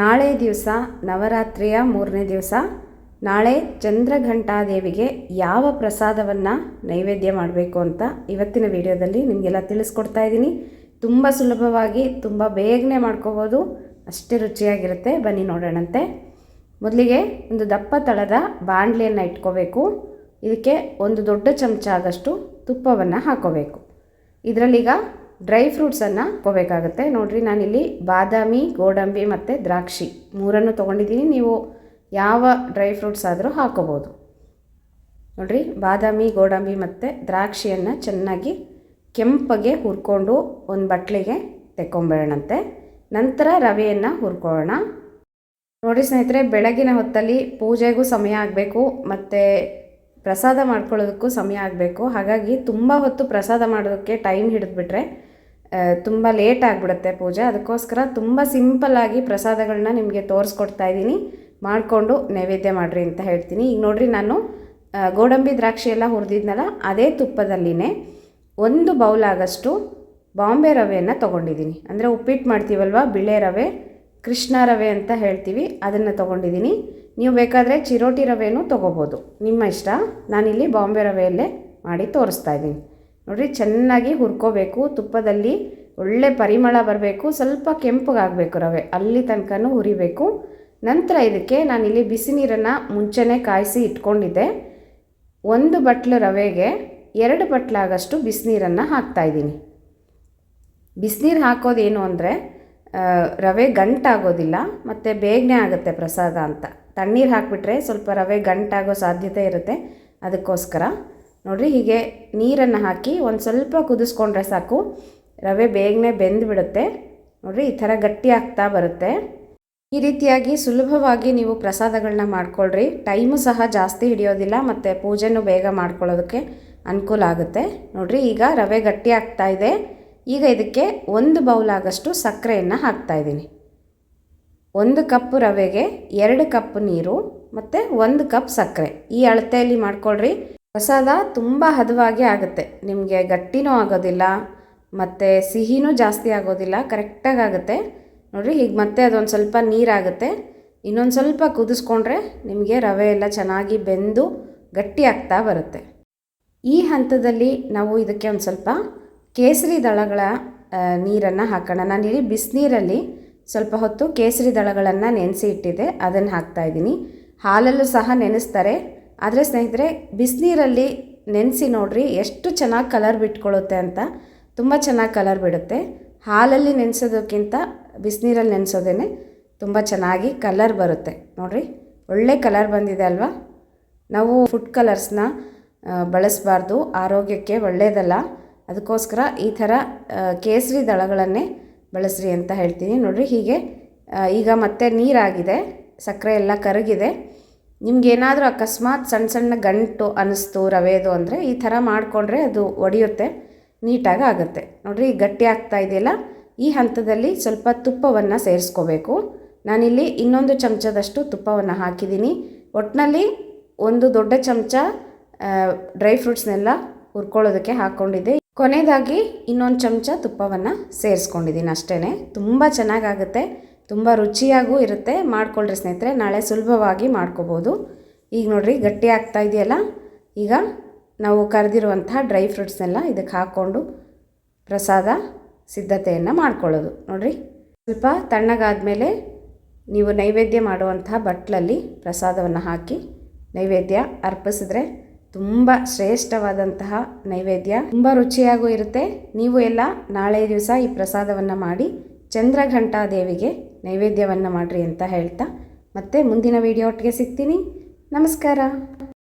ನಾಳೆ ದಿವಸ ನವರಾತ್ರಿಯ ಮೂರನೇ ದಿವಸ. ನಾಳೆ ಚಂದ್ರಘಂಟಾದೇವಿಗೆ ಯಾವ ಪ್ರಸಾದವನ್ನು ನೈವೇದ್ಯ ಮಾಡಬೇಕು ಅಂತ ಇವತ್ತಿನ ವಿಡಿಯೋದಲ್ಲಿ ನಿಮಗೆಲ್ಲ ತಿಳಿಸ್ಕೊಡ್ತಾ ಇದ್ದೀನಿ. ತುಂಬ ಸುಲಭವಾಗಿ ತುಂಬ ಬೇಗನೆ ಮಾಡ್ಕೋಬೋದು. ಅಷ್ಟೇ ರುಚಿಯಾಗಿರುತ್ತೆ. ಬನ್ನಿ ನೋಡೋಣಂತೆ. ಮೊದಲಿಗೆ ಒಂದು ದಪ್ಪ ತಳದ ಬಾಣಲೆಯನ್ನು ಇಟ್ಕೋಬೇಕು. ಇದಕ್ಕೆ ಒಂದು ದೊಡ್ಡ ಚಮಚ ಆದಷ್ಟು ತುಪ್ಪವನ್ನು ಹಾಕೋಬೇಕು. ಇದರಲ್ಲೀಗ ಡ್ರೈ ಫ್ರೂಟ್ಸನ್ನು ಕೊಬೇಕಾಗುತ್ತೆ ನೋಡಿರಿ, ನಾನಿಲ್ಲಿ ಬಾದಾಮಿ, ಗೋಡಂಬಿ ಮತ್ತು ದ್ರಾಕ್ಷಿ ಮೂರನ್ನು ತೊಗೊಂಡಿದ್ದೀನಿ. ನೀವು ಯಾವ ಡ್ರೈ ಫ್ರೂಟ್ಸ್ ಆದರೂ ಹಾಕೋಬೋದು. ನೋಡಿರಿ, ಬಾದಾಮಿ, ಗೋಡಂಬಿ ಮತ್ತು ದ್ರಾಕ್ಷಿಯನ್ನು ಚೆನ್ನಾಗಿ ಕೆಂಪಗೆ ಹುರ್ಕೊಂಡು ಒಂದು ಬಟ್ಲಿಗೆ ತೆಕ್ಕೊಂಬಿಡೋಣಂತೆ. ನಂತರ ರವೆಯನ್ನು ಹುರ್ಕೊಳ್ಳೋಣ. ನೋಡಿ ಸ್ನೇಹಿತರೆ, ಬೆಳಗಿನ ಹೊತ್ತಲ್ಲಿ ಪೂಜೆಗೂ ಸಮಯ ಆಗಬೇಕು, ಮತ್ತು ಪ್ರಸಾದ ಮಾಡ್ಕೊಳ್ಳೋದಕ್ಕೂ ಸಮಯ ಆಗಬೇಕು. ಹಾಗಾಗಿ ತುಂಬ ಹೊತ್ತು ಪ್ರಸಾದ ಮಾಡೋದಕ್ಕೆ ಟೈಮ್ ಹಿಡಿದ್ಬಿಟ್ರೆ ತುಂಬ ಲೇಟ್ ಆಗಿಬಿಡುತ್ತೆ ಪೂಜೆ. ಅದಕ್ಕೋಸ್ಕರ ತುಂಬ ಸಿಂಪಲ್ಲಾಗಿ ಪ್ರಸಾದಗಳನ್ನ ನಿಮಗೆ ತೋರಿಸ್ಕೊಡ್ತಾ ಇದ್ದೀನಿ. ಮಾಡಿಕೊಂಡು ನೈವೇದ್ಯ ಮಾಡಿರಿ ಅಂತ ಹೇಳ್ತೀನಿ. ಈಗ ನೋಡಿರಿ ನಾನು ಗೋಡಂಬಿ ದ್ರಾಕ್ಷಿ ಎಲ್ಲ ಹುರಿದಿದ್ನಲ್ಲ, ಅದೇ ತುಪ್ಪದಲ್ಲಿನೇ ಒಂದು ಬೌಲ್ ಆಗಷ್ಟು ಬಾಂಬೆ ರವೆಯನ್ನು ತೊಗೊಂಡಿದ್ದೀನಿ. ಅಂದರೆ ಉಪ್ಪಿಟ್ಟು ಮಾಡ್ತೀವಲ್ವ, ಬಿಳೆ ರವೆ, ಕೃಷ್ಣ ರವೆ ಅಂತ ಹೇಳ್ತೀವಿ, ಅದನ್ನು ತೊಗೊಂಡಿದ್ದೀನಿ. ನೀವು ಬೇಕಾದರೆ ಚಿರೋಟಿ ರವೆನೂ ತೊಗೋಬೋದು. ನಿಮ್ಮ ಇಷ್ಟ? ನಾನಿಲ್ಲಿ ಬಾಂಬೆ ರವೆಯಲ್ಲೇ ಮಾಡಿ ತೋರಿಸ್ತಾ ಇದ್ದೀನಿ. ನೋಡಿರಿ, ಚೆನ್ನಾಗಿ ಹುರ್ಕೋಬೇಕು. ತುಪ್ಪದಲ್ಲಿ ಒಳ್ಳೆ ಪರಿಮಳ ಬರಬೇಕು. ಸ್ವಲ್ಪ ಕೆಂಪಗಾಗಬೇಕು ರವೆ. ಅಲ್ಲಿ ತನಕನೂ ಹುರಿಬೇಕು. ನಂತರ ಇದಕ್ಕೆ ನಾನಿಲ್ಲಿ ಬಿಸಿ ನೀರನ್ನು ಮುಂಚೆನೇ ಕಾಯಿಸಿ ಇಟ್ಕೊಂಡಿದ್ದೆ. ಒಂದು ಬಟ್ಲು ರವೆಗೆ ಎರಡು ಬಟ್ಲಾಗಷ್ಟು ಬಿಸಿನೀರನ್ನು ಹಾಕ್ತಾಯಿದ್ದೀನಿ ಬಿಸಿನೀರು ಹಾಕೋದೇನು ಅಂದರೆ ರವೆ ಗಂಟಾಗೋದಿಲ್ಲ, ಮತ್ತು ಬೇಗನೆ ಆಗುತ್ತೆ ಪ್ರಸಾದ ಅಂತ. ತಣ್ಣೀರು ಹಾಕಿಬಿಟ್ರೆ ಸ್ವಲ್ಪ ರವೆ ಗಂಟಾಗೋ ಸಾಧ್ಯತೆ ಇರುತ್ತೆ. ಅದಕ್ಕೋಸ್ಕರ ನೋಡಿರಿ ಹೀಗೆ ನೀರನ್ನು ಹಾಕಿ ಒಂದು ಸ್ವಲ್ಪ ಕುದಿಸ್ಕೊಂಡ್ರೆ ಸಾಕು. ರವೆ ಬೇಗನೆ ಬೆಂದುಬಿಡುತ್ತೆ. ನೋಡಿರಿ ಈ ಥರ ಗಟ್ಟಿ ಆಗ್ತಾ ಬರುತ್ತೆ. ಈ ರೀತಿಯಾಗಿ ಸುಲಭವಾಗಿ ನೀವು ಪ್ರಸಾದಗಳನ್ನ ಮಾಡ್ಕೊಳ್ರಿ. ಟೈಮು ಸಹ ಜಾಸ್ತಿ ಹಿಡಿಯೋದಿಲ್ಲ, ಮತ್ತು ಪೂಜೆನೂ ಬೇಗ ಮಾಡ್ಕೊಳ್ಳೋದಕ್ಕೆ ಅನುಕೂಲ ಆಗುತ್ತೆ. ನೋಡಿರಿ ಈಗ ರವೆ ಗಟ್ಟಿ ಆಗ್ತಾ ಇದೆ. ಈಗ ಇದಕ್ಕೆ ಒಂದು ಬೌಲ್ ಆಗಷ್ಟು ಸಕ್ಕರೆಯನ್ನು ಹಾಕ್ತಾಯಿದ್ದೀನಿ ಒಂದು ಕಪ್ ರವೆಗೆ ಎರಡು ಕಪ್ ನೀರು ಮತ್ತು ಒಂದು ಕಪ್ ಸಕ್ಕರೆ. ಈ ಅಳತೆಯಲ್ಲಿ ಮಾಡ್ಕೊಳ್ರಿ. ಪ್ರಸಾದ ತುಂಬ ಹದವಾಗಿ ಆಗುತ್ತೆ. ನಿಮಗೆ ಗಟ್ಟಿನೂ ಆಗೋದಿಲ್ಲ, ಮತ್ತು ಸಿಹಿನೂ ಜಾಸ್ತಿ ಆಗೋದಿಲ್ಲ ಕರೆಕ್ಟಾಗಿ ಆಗುತ್ತೆ. ನೋಡಿರಿ, ಹೀಗೆ ಮತ್ತೆ ಅದೊಂದು ಸ್ವಲ್ಪ ನೀರಾಗುತ್ತೆ. ಇನ್ನೊಂದು ಸ್ವಲ್ಪ ಕುದಿಸ್ಕೊಂಡ್ರೆ ನಿಮಗೆ ರವೆ ಎಲ್ಲ ಚೆನ್ನಾಗಿ ಬೆಂದು ಗಟ್ಟಿ ಆಗ್ತಾ ಬರುತ್ತೆ. ಈ ಹಂತದಲ್ಲಿ ನಾವು ಇದಕ್ಕೆ ಒಂದು ಸ್ವಲ್ಪ ಕೇಸರಿ ದಳಗಳ ನೀರನ್ನು ಹಾಕೋಣ. ನಾನಿಲ್ಲಿ ಬಿಸಿನೀರಲ್ಲಿ ಸ್ವಲ್ಪ ಹೊತ್ತು ಕೇಸರಿ ದಳಗಳನ್ನು ನೆನೆಸಿ ಇಟ್ಟಿದ್ದೆ ಅದನ್ನು ಹಾಕ್ತಾಯಿದ್ದೀನಿ ಹಾಲಲ್ಲೂ ಸಹ ನೆನೆಸ್ತಾರೆ. ಆದರೆ ಸ್ನೇಹಿತರೆ, ಬಿಸಿನೀರಲ್ಲಿ ನೆನೆಸಿ ನೋಡ್ರಿ ಎಷ್ಟು ಚೆನ್ನಾಗಿ ಕಲರ್ ಬಿಟ್ಕೊಳ್ಳುತ್ತೆ ಅಂತ. ತುಂಬ ಚೆನ್ನಾಗಿ ಕಲರ್ ಬಿಡುತ್ತೆ. ಹಾಲಲ್ಲಿ ನೆನೆಸೋದಕ್ಕಿಂತ ಬಿಸಿನೀರಲ್ಲಿ ನೆನೆಸೋದೇ ತುಂಬ ಚೆನ್ನಾಗಿ ಕಲರ್ ಬರುತ್ತೆ. ನೋಡಿರಿ, ಒಳ್ಳೆ ಕಲರ್ ಬಂದಿದೆ ಅಲ್ವಾ? ನಾವು ಫುಡ್ ಕಲರ್ಸ್ನ ಬಳಸಬಾರ್ದು. ಆರೋಗ್ಯಕ್ಕೆ ಒಳ್ಳೆಯದಲ್ಲ ಅದಕ್ಕೋಸ್ಕರ ಈ ಥರ ಕೇಸರಿ ದಳಗಳನ್ನೇ ಬಳಸ್ರಿ ಅಂತ ಹೇಳ್ತೀನಿ. ನೋಡಿರಿ ಹೀಗೆ ಈಗ ಮತ್ತೆ ನೀರಾಗಿದೆ, ಸಕ್ಕರೆ ಎಲ್ಲ ಕರಗಿದೆ. ನಿಮ್ಗೇನಾದರೂ ಅಕಸ್ಮಾತ್ ಸಣ್ಣ ಸಣ್ಣ ಗಂಟು ಅನ್ನಿಸ್ತು, ರವೆದು ಅಂದರೆ ಈ ಥರ ಮಾಡಿಕೊಂಡ್ರೆ ಅದು ಒಡೆಯುತ್ತೆ, ನೀಟಾಗಿ ಆಗುತ್ತೆ. ನೋಡಿರಿ ಗಟ್ಟಿ ಆಗ್ತಾ ಇದೆಯಲ್ಲ, ಈ ಹಂತದಲ್ಲಿ ಸ್ವಲ್ಪ ತುಪ್ಪವನ್ನು ಸೇರಿಸ್ಕೋಬೇಕು. ನಾನಿಲ್ಲಿ ಇನ್ನೊಂದು ಚಮಚದಷ್ಟು ತುಪ್ಪವನ್ನು ಹಾಕಿದ್ದೀನಿ. ಒಟ್ಟಿನಲ್ಲಿ ಒಂದು ದೊಡ್ಡ ಚಮಚ ಡ್ರೈ ಫ್ರೂಟ್ಸ್ನೆಲ್ಲ ಹುರ್ಕೊಳ್ಳೋದಕ್ಕೆ ಹಾಕ್ಕೊಂಡಿದ್ದೆ. ಕೊನೆಯದಾಗಿ ಇನ್ನೊಂದು ಚಮಚ ತುಪ್ಪವನ್ನು ಸೇರಿಸ್ಕೊಂಡಿದ್ದೀನಿ ಅಷ್ಟೇ ತುಂಬ ಚೆನ್ನಾಗಾಗುತ್ತೆ, ತುಂಬ ರುಚಿಯಾಗೂ ಇರುತ್ತೆ. ಮಾಡ್ಕೊಳ್ರಿ ಸ್ನೇಹಿತರೆ, ನಾಳೆ ಸುಲಭವಾಗಿ ಮಾಡ್ಕೋಬೋದು. ಈಗ ನೋಡಿರಿ, ಗಟ್ಟಿ ಆಗ್ತಾ ಇದೆಯಲ್ಲ? ಈಗ ನಾವು ಕರೆದಿರುವಂತಹ ಡ್ರೈ ಫ್ರೂಟ್ಸ್ನೆಲ್ಲ ಇದಕ್ಕೆ ಹಾಕ್ಕೊಂಡು ಪ್ರಸಾದ, ಸಿದ್ಧತೆಯನ್ನು ಮಾಡ್ಕೊಳ್ಳೋದು. ನೋಡಿರಿ, ಸ್ವಲ್ಪ ತಣ್ಣಗಾದ ಮೇಲೆ ನೀವು ನೈವೇದ್ಯ ಮಾಡುವಂಥ ಬಟ್ಲಲ್ಲಿ ಪ್ರಸಾದವನ್ನು ಹಾಕಿ ನೈವೇದ್ಯ ಅರ್ಪಿಸಿದ್ರೆ ತುಂಬ ಶ್ರೇಷ್ಠವಾದಂತಹ ನೈವೇದ್ಯ. ತುಂಬ ರುಚಿಯಾಗೂ ಇರುತ್ತೆ. ನೀವು ಎಲ್ಲ ನಾಳೆ ದಿವಸ ಈ ಪ್ರಸಾದವನ್ನು ಮಾಡಿ ಚಂದ್ರಘಂಟಾ ದೇವಿಗೆ ನೈವೇದ್ಯವನ್ನು ಮಾಡಿರಿ ಅಂತ ಹೇಳ್ತಾ ಮತ್ತೆ ಮುಂದಿನ ವಿಡಿಯೋ ಒಟ್ಟಿಗೆ ಸಿಗ್ತೀನಿ. ನಮಸ್ಕಾರ.